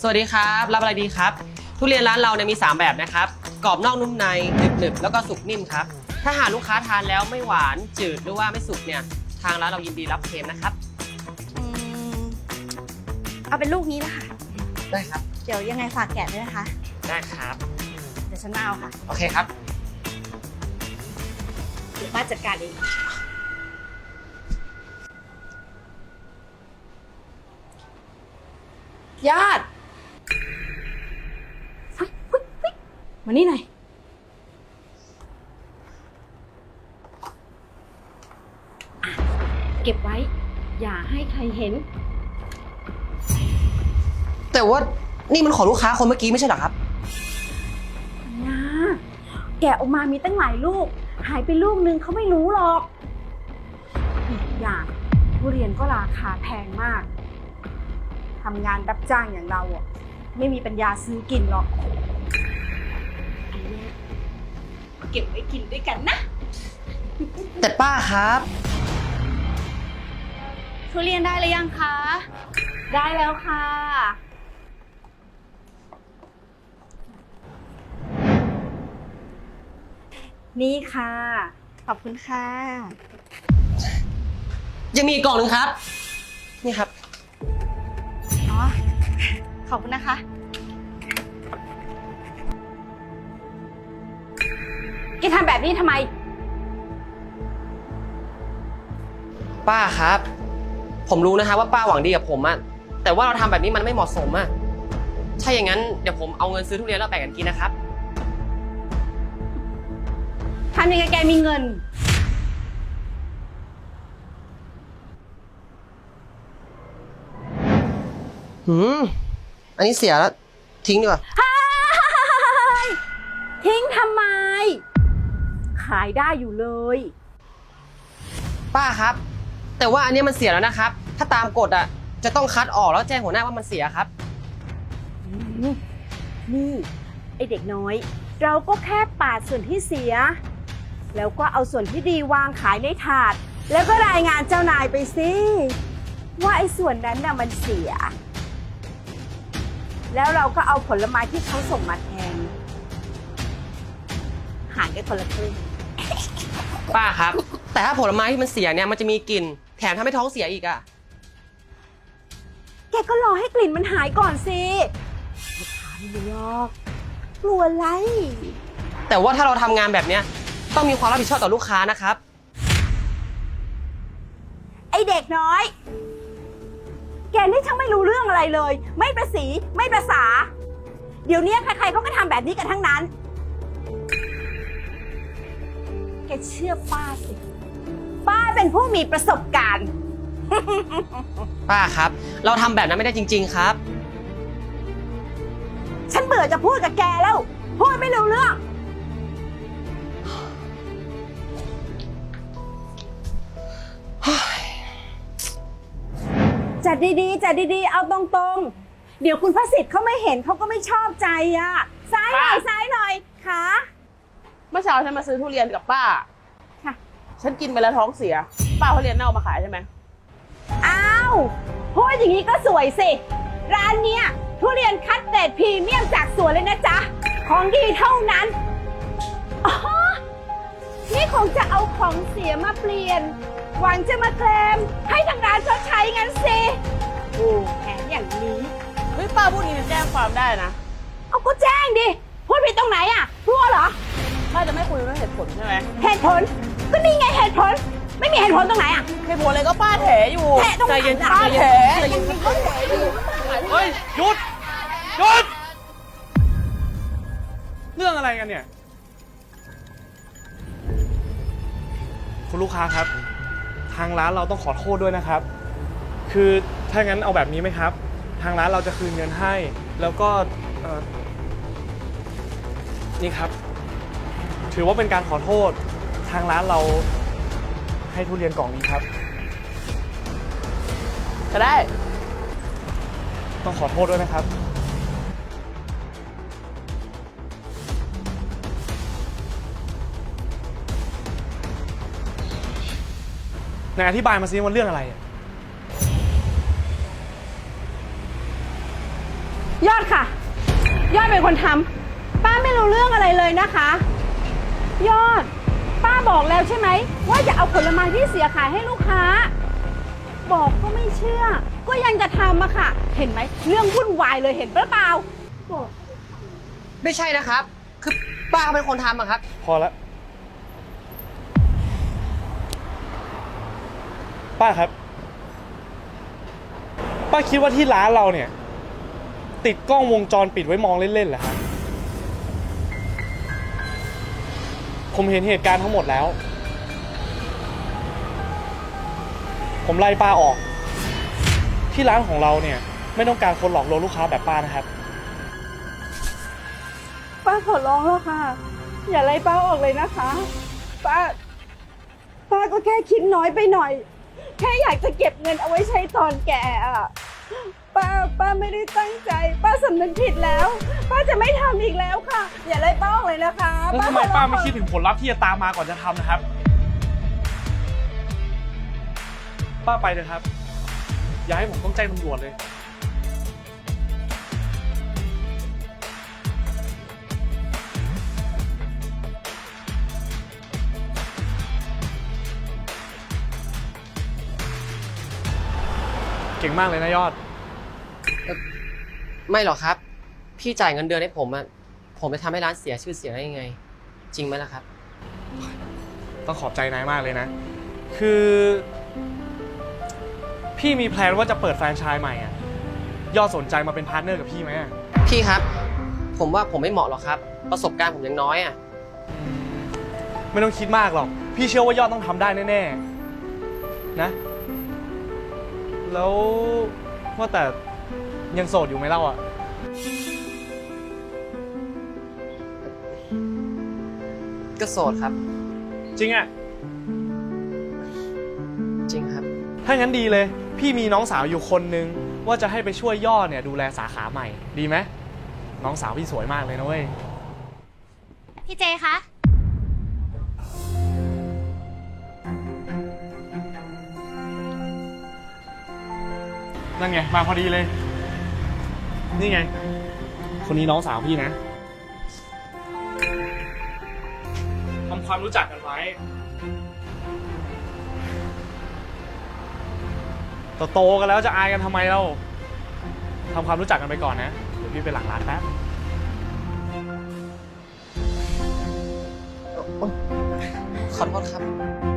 สวัสดีครับ รับอะไรดีครับ ทุเรียนร้านเราเนี่ยมี 3 แบบนะครับ กรอบนอกนุ่มในหนึบๆแล้วก็สุกนิ่มครับ ถ้าหากลูกค้าทานแล้วไม่หวานจืดหรือว่าไม่สุกเนี่ย ทางร้านเรายินดีรับเคลมนะครับ อืมเอาเป็นลูกนี้นะคะ ได้ครับ เดี๋ยวยังไงฝากแกะด้วยนะคะ ได้ครับ เดี๋ยวฉันมาเอาค่ะโอเคครับ เดี๋ยวป้าจัดการเอง ญาติ มานี่หน่อยเก็บไว้ อย่าให้ใครเห็น แต่ว่านี่มันของลูกค้าคนเมื่อกี้ไม่ใช่เหรอครับ นะแกะออกมามีตั้งหลายลูก หายไปลูกนึงเขาไม่รู้หรอก อีกอย่างทุเรียนก็ราคาแพงมากทำงานรับจ้างอย่างเราอะ ไม่มีปัญญาซื้อกินหรอก เก็บไว้กินด้วยกันนะ แต่ป้าครับ ทุเรียนได้หรือยังคะ ได้แล้วค่ะ นี่ค่ะ ขอบคุณค่ะ ยังมีอีกกล่องหนึ่งครับ นี่ครับ อ๋อ ขอบคุณนะคะ แกทำแบบนี้ทำไม ป้าครับ ผมรู้นะครับว่าป้าหวังดีกับผมอะแต่ว่าเราทำแบบนี้มันไม่เหมาะสมอะถ้าอย่างนั้นเดี๋ยวผมเอาเงินซื้อทุเรียนแล้วแบ่งกันกินนะครับ ทำยังไงแกมีเงิน หืม อันนี้เสียแล้ว ทิ้งดีกว่า ทิ้งทำไมขายได้อยู่เลย ป้าครับ แต่ว่าอันนี้มันเสียแล้วนะครับ ถ้าตามกฎอะจะต้องคัดออกแล้วแจ้งหัวหน้าว่ามันเสียครับนี่ไอเด็กน้อย เราก็แค่ปาดส่วนที่เสีย แล้วก็เอาส่วนที่ดีวางขายในถาด แล้วก็รายงานเจ้านายไปสิว่าไอ้ส่วนนั้นน่ะมันเสีย แล้วเราก็เอาผลไม้ที่เขาส่งมาแทนหารกันคนละครึ่ง ป้าครับ แต่ถ้าผลไม้ที่มันเสียเนี่ยมันจะมีกลิ่น แถมทำให้ท้องเสียอีกอะแกก็รอให้กลิ่นมันหายก่อนสิไม่ถามไม่ยอกกลัวไร แต่ว่าถ้าเราทำงานแบบเนี้ยต้องมีความรับผิดชอบต่อลูกค้านะครับ ไอเด็กน้อย แกนี่ช่างไม่รู้เรื่องอะไรเลย ไม่ประสี ไม่ประสา เดี๋ยวนี้ใครๆเขาก็ทำแบบนี้กันทั้งนั้น กเชื่อป้าสิ ป้าเป็นผู้มีประสบการณ์ ป้าครับ เราทำแบบนั้นไม่ได้จริง ๆครับ ฉันเบื่อจะพูดกับแกแล้ว พูดไม่รู้เรื่อง จัดดีๆ จัดดีๆ เอาตรงๆ เดี๋ยวคุณพระสิทธิ์เขาไม่เห็นเขาก็ไม่ชอบใจอะ ซ้ายหน่อย ซ้ายหน่อยค่ะ เมื่อเช้าฉันมาซื้อทุเรียนกับป้า ค่ะ ฉันกินไปแล้วท้องเสีย ป้าเขาเรียนเน่ามาขายใช่ไหม อ้าวพูดอย่างนี้ก็สวยสิ ร้านเนี้ยทุเรียนคัดเกรดพรีเมียมจากสวนเลยนะจ๊ะ ของดีเท่านั้นอ๋อนี่คงจะเอาของเสียมาเปลี่ยน หวังจะมาเคลมให้ทางร้านชดใช้งั้นสิโอ้แผนอย่างนี้ เฮ้ยป้าพูดนี้แจ้งความได้นะ เอาก็แจ้งดิ พูดผิดตรงไหนอะรั่วเหรอ ป้าจะไม่คุยเรื่องเหตุผลใช่ไหมเหตุผล ก็นี่ไงเหตุผล ไม่มีเหตุผลตรงไหนอะเหตุผลอะไรก็ป้าแถอยู่แถตรงไหนใจเย็นล่ะป้าแถใจเย็นก็แถอยู่เฮ้ยหยุดหยุด เรื่องอะไรกันเนี่ย คุณลูกค้าครับ ทางร้านเราต้องขอโทษด้วยนะครับ คือถ้างั้นเอาแบบนี้ไหมครับ ทางร้านเราจะคืนเงินให้ แล้วก็เอ่อนี่ครับ ถือว่าเป็นการขอโทษทางร้านเราให้ทุเรียนกล่องนี้ครับ ก็ได้ ต้องขอโทษด้วยนะครับ ไหนอธิบายมาซิว่าเรื่องอะไรอะยอดค่ะ ยอดเป็นคนทำป้าไม่รู้เรื่องอะไรเลยนะคะ ยอด ป้าบอกแล้วใช่ไหม ว่าจะเอาผลไม้ที่เสียขายให้ลูกค้า บอกก็ไม่เชื่อ ก็ยังจะทำอะค่ะ เห็นไหมเรื่องวุ่นวายเลยเห็นเปล่าบอกไม่ใช่นะครับ คือป้าเป็นคนทำอะครับ พอละ ป้าครับ ป้าคิดว่าที่ร้านเราเนี่ย ติดกล้องวงจรปิดไว้มองเล่นๆเหรอครับ ผมเห็นเหตุการณ์ทั้งหมดแล้ว ผมไล่ป้าออก ที่ร้านของเราเนี่ย ไม่ต้องการคนหลอกลวงลูกค้าแบบป้านะครับ ป้าขอร้องแล้วค่ะ อย่าไล่ป้าออกเลยนะคะ ป้า ป้าก็แค่คิดน้อยไปหน่อย แค่อยากจะเก็บเงินเอาไว้ใช้ตอนแก่อะ ป้าป้าไม่ได้ตั้งใจ ป้าสำนึกผิดแล้ว ป้าจะไม่ทำอีกแล้วค่ะ อย่าไล่ป้าออกเลยนะคะแล้วทำไมขอร้ป้าองไม่คิดถึงผลลัพธ์ที่จะตามมาก่อนจะทำนะครับ ป้าไปเลยครับ อย่าให้ผมต้องแจ้งตำรวจเลย เก่งมากเลยนะยอด ไม่หรอกครับ พี่จ่ายเงินเดือนให้ผมอะผมจะทำให้ร้านเสียชื่อเสียงได้ยังไง จริงไหมล่ะครับ ต้องขอบใจนายมากเลยนะ คือ พี่มีแพลนว่าจะเปิดแฟรนไชส์ใหม่อะยอดสนใจมาเป็นพาร์ทเนอร์กับพี่ไหมอะพี่ครับ ผมว่าผมไม่เหมาะหรอกครับ ประสบการณ์ผมยังน้อยอะไม่ต้องคิดมากหรอก พี่เชื่อว่ายอดต้องทำได้แน่ๆนะ แล้วว่าแต่ ยังโสดอยู่ไหมเล่าอะ ก็โสดครับ จริงอะ จริงครับ ถ้างั้นดีเลย พี่มีน้องสาวอยู่คนนึง ว่าจะให้ไปช่วยยอดเนี่ยดูแลสาขาใหม่ ดีไหมน้องสาวพี่สวยมากเลยนะเว้ย พี่เจคะ นั่นไง มาพอดีเลย นี่ไง คนนี้น้องสาวพี่นะทำความรู้จักกันไว้โตๆกันแล้วจะอายกันทำไมเราทำความรู้จักกันไปก่อนนะเดี๋ยวพี่ไปหลังร้านแป๊บขอโทษครับ